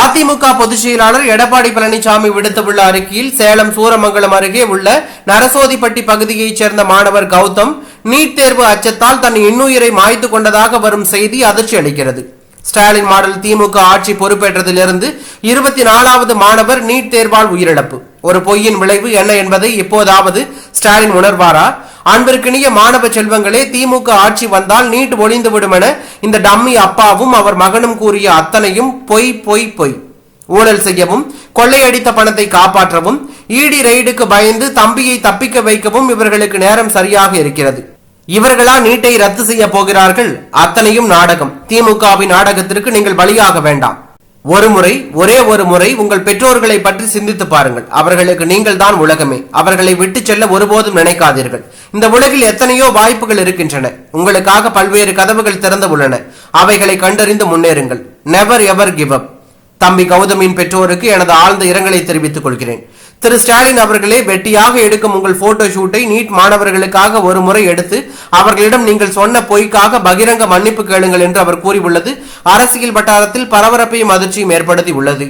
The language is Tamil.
அதிமுக பொதுச் செயலாளர் எடப்பாடி பழனிசாமி விடுத்துள்ள அறிக்கையில் சேலம் சூரமங்கலம் அருகே உள்ள நரசோதிப்பட்டி பகுதியைச் சேர்ந்த மாணவர் கௌதம் நீட் தேர்வு அச்சத்தால் தன் இன்னுயிரை மாய்த்து கொண்டதாக வரும் செய்தி அதிர்ச்சி அளிக்கிறது. ஸ்டாலின் மாடல் திமுக ஆட்சி பொறுப்பேற்றதிலிருந்து இருபத்தி நாலாவது மாணவர் நீட் தேர்வால் உயிரிழப்பு. ஒரு பொய்யின் விளைவு என்ன என்பதை இப்போதாவது ஸ்டாலின் உணர்வாரா? அன்பிற்கினிய மாணவ செல்வங்களே திமுக ஆட்சி வந்தால் நீட் ஒளிந்துவிடும் என இந்த டம்மி அப்பாவும் அவர் மகனும் கூறிய அத்தனையும் பொய் பொய் பொய். ஊழல் செய்யவும் கொள்ளையடித்த பணத்தை காப்பாற்றவும் ஈடி ரெய்டுக்கு பயந்து தம்பியை தப்பிக்க வைக்கவும் இவர்களுக்கு நேரம் சரியாக இருக்கிறது. இவர்களா நீட்டை ரத்து செய்ய போகிறார்கள்? அத்தனையும் நாடகம். திமுகவின் நாடகத்திற்கு நீங்கள் பலியாக வேண்டாம். ஒரு முறை ஒரே ஒரு முறை உங்கள் பெற்றோர்களை பற்றி சிந்தித்து பாருங்கள். அவர்களுக்கு நீங்கள் தான் உலகமே. அவர்களை விட்டு செல்ல ஒருபோதும் நினைக்காதீர்கள். இந்த உலகில் எத்தனையோ வாய்ப்புகள் இருக்கின்றன. உங்களுக்காக பல்வேறு கதவுகள் திறந்து உள்ளன. அவைகளை கண்டறிந்து முன்னேறுங்கள். நெவர் எவர் கிவ் அப் தம்பி கௌதமின் பெற்றோருக்கு எனது ஆழ்ந்த இரங்கலை தெரிவித்துக் கொள்கிறேன். திரு ஸ்டாலின் அவர்களே வெட்டியாக எடுக்கும் உங்கள் போட்டோ ஷூட்டை நீட் மாணவர்களுக்காக ஒரு முறை எடுத்து அவர்களிடம் நீங்கள் சொன்ன பொய்க்காக பகிரங்க மன்னிப்பு கேளுங்கள் என்று அவர் கூறியுள்ளது. அரசியல் வட்டாரத்தில் பரபரப்பையும் அதிர்ச்சியும் ஏற்படுத்தி உள்ளது